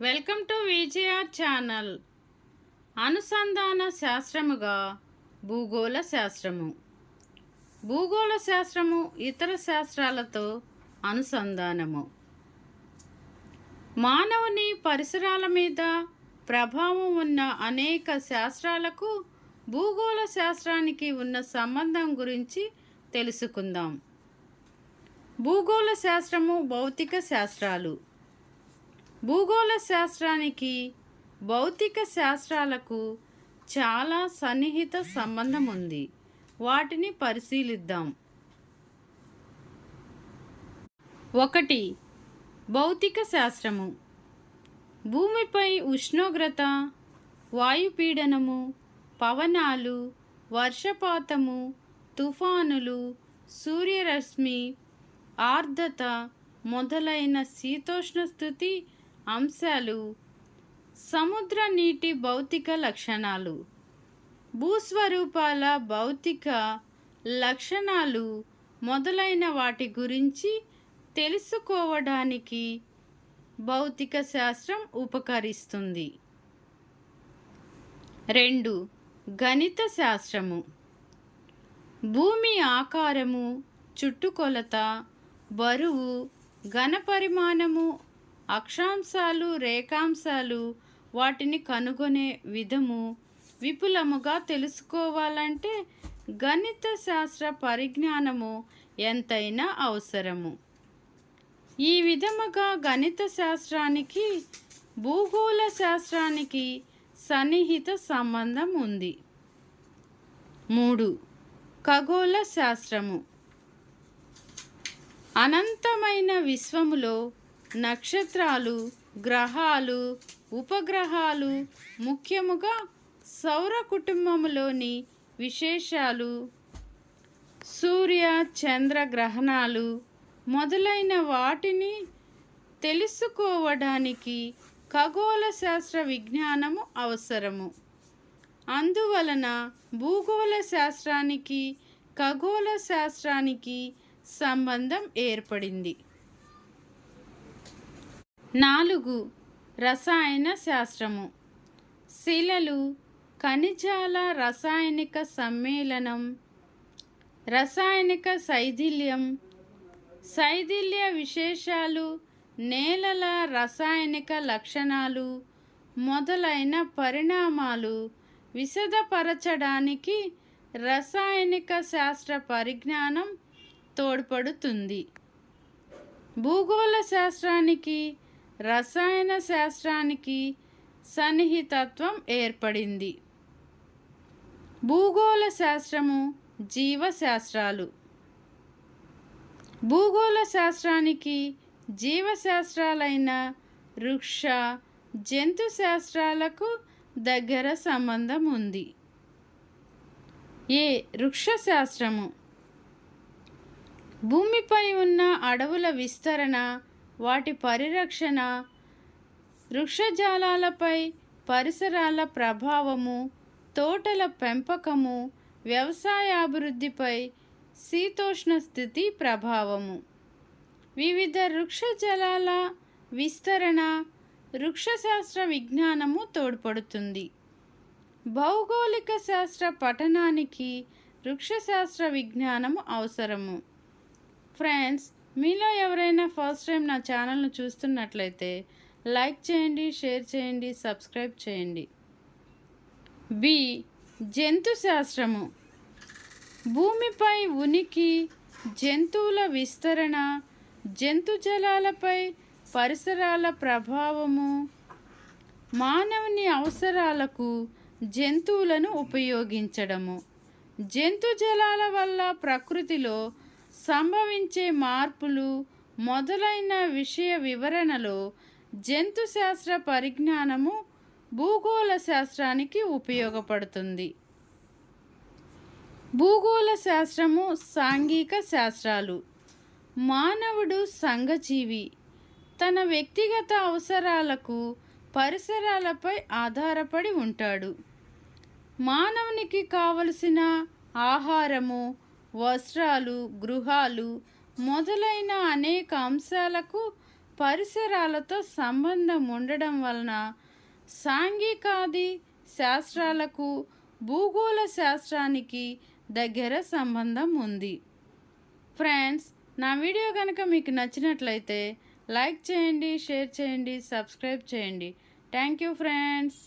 Welcome to Vijaya channel. అనుసంధాన శాస్త్రముగా భూగోళ శాస్త్రము. భూగోళ శాస్త్రము ఇతర శాస్త్రాలతో అనుసంధానము. మానవుని పరిసరాల మీద ప్రభావం ఉన్న అనేక శాస్త్రాలకు భూగోళ శాస్త్రానికి ఉన్న సంబంధం గురించి తెలుసుకుందాం. భూగోళ శాస్త్రము భౌతిక శాస్త్రాలు. భూగోళ శాస్త్రానికి భౌతిక శాస్త్రాలకు చాలా సన్నిహిత సంబంధం ఉంది. వాటిని పరిశీలిద్దాం. ఒకటి భౌతిక శాస్త్రము. భూమిపై ఉష్ణోగ్రత వాయుపీడనము పవనాలు వర్షపాతము తుఫానులు సూర్యరశ్మి ఆర్ద్రత మొదలైన శీతోష్ణ స్థితి అంశాలు సముద్ర నీటి భౌతిక లక్షణాలు. భూస్వరూపాల భౌతిక లక్షణాలు మొదలైన వాటి గురించి తెలుసుకోవడానికి భౌతిక శాస్త్రం ఉపకరిస్తుంది. రెండు. గణిత శాస్త్రము. భూమి ఆకారము చుట్టుకొలత బరువు ఘనపరిమాణము అక్షాంశాలు రేఖాంశాలు వాటిని కనుగొనే విధము విపులముగా తెలుసుకోవాలంటే గణిత శాస్త్ర పరిజ్ఞానము ఎంతైనా అవసరము. ఈ విధముగా గణిత శాస్త్రానికి భూగోళ శాస్త్రానికి సన్నిహిత సంబంధం ఉంది. మూడు. ఖగోళ శాస్త్రము. అనంతమైన విశ్వములో నక్షత్రాలు గ్రహాలు ఉపగ్రహాలు ముఖ్యముగా సౌర కుటుంబంలోని విశేషాలు సూర్య చంద్ర గ్రహణాలు మొదలైన వాటిని తెలుసుకోవడానికి ఖగోళ శాస్త్ర విజ్ఞానము అవసరము. అందువలన భూగోళ శాస్త్రానికి ఖగోళ శాస్త్రానికి సంబంధం ఏర్పడింది. నాలుగు రసాయన శాస్త్రము. శిలలు ఖనిజాల రసాయనిక సమ్మేళనం రసాయనిక శైథిల్యం శైథిల్య విశేషాలు నేలల రసాయనిక లక్షణాలు మొదలైన పరిణామాలు విశదపరచడానికి రసాయనిక శాస్త్ర పరిజ్ఞానం తోడ్పడుతుంది. భూగోళ శాస్త్రానికి రసాయన శాస్త్రానికి సన్నిహితత్వం ఏర్పడింది. భూగోళ శాస్త్రము జీవశాస్త్రాలు. భూగోళ శాస్త్రానికి జీవశాస్త్రాలైన వృక్ష జంతు శాస్త్రాలకు దగ్గర సంబంధం ఉంది ఏ వృక్షశాస్త్రము భూమిపై ఉన్న అడవుల విస్తరణ వాటి పరిరక్షణ వృక్షజాలాలపై పరిసరాల ప్రభావము తోటల పెంపకము వ్యవసాయాభివృద్ధిపై శీతోష్ణ స్థితి ప్రభావము. వివిధ వృక్షజలాల విస్తరణ వృక్షశాస్త్ర విజ్ఞానము తోడ్పడుతుంది. భౌగోళిక శాస్త్ర పఠనానికి వృక్షశాస్త్ర విజ్ఞానము అవసరము. ఫ్రెండ్స్ మీలో ఎవరైనా ఫస్ట్ టైం నా ఛానల్ను చూస్తున్నట్లయితే లైక్ చేయండి షేర్ చేయండి సబ్స్క్రైబ్ చేయండి. బి. జంతు శాస్త్రము. భూమిపై ఉనికి జంతువుల విస్తరణ జంతుజలాలపై పరిసరాల ప్రభావము మానవుని అవసరాలకు జంతువులను ఉపయోగించడము. జంతుజలాల వల్ల ప్రకృతిలో సంభవించే మార్పులు మొదలైన విషయ వివరణలో జంతు శాస్త్ర పరిజ్ఞానము భూగోళ శాస్త్రానికి ఉపయోగపడుతుంది. భూగోళ శాస్త్రము సాంఘిక శాస్త్రాలు. మానవుడు సంఘజీవి. తన వ్యక్తిగత అవసరాలకు పరిసరాలపై ఆధారపడి ఉంటాడు. మానవునికి కావలసిన ఆహారము వస్త్రాలు గృహాలు మొదలైన అనేక అంశాలకు పరిసరాలతో సంబంధం ఉండడం వలన సాంఘికాది శాస్త్రాలకు భూగోళ శాస్త్రానికి దగ్గర సంబంధం ఉంది. ఫ్రెండ్స్ నా వీడియో కనుక మీకు నచ్చినట్లయితే లైక్ చేయండి షేర్ చేయండి సబ్స్క్రైబ్ చేయండి. Thank you friends.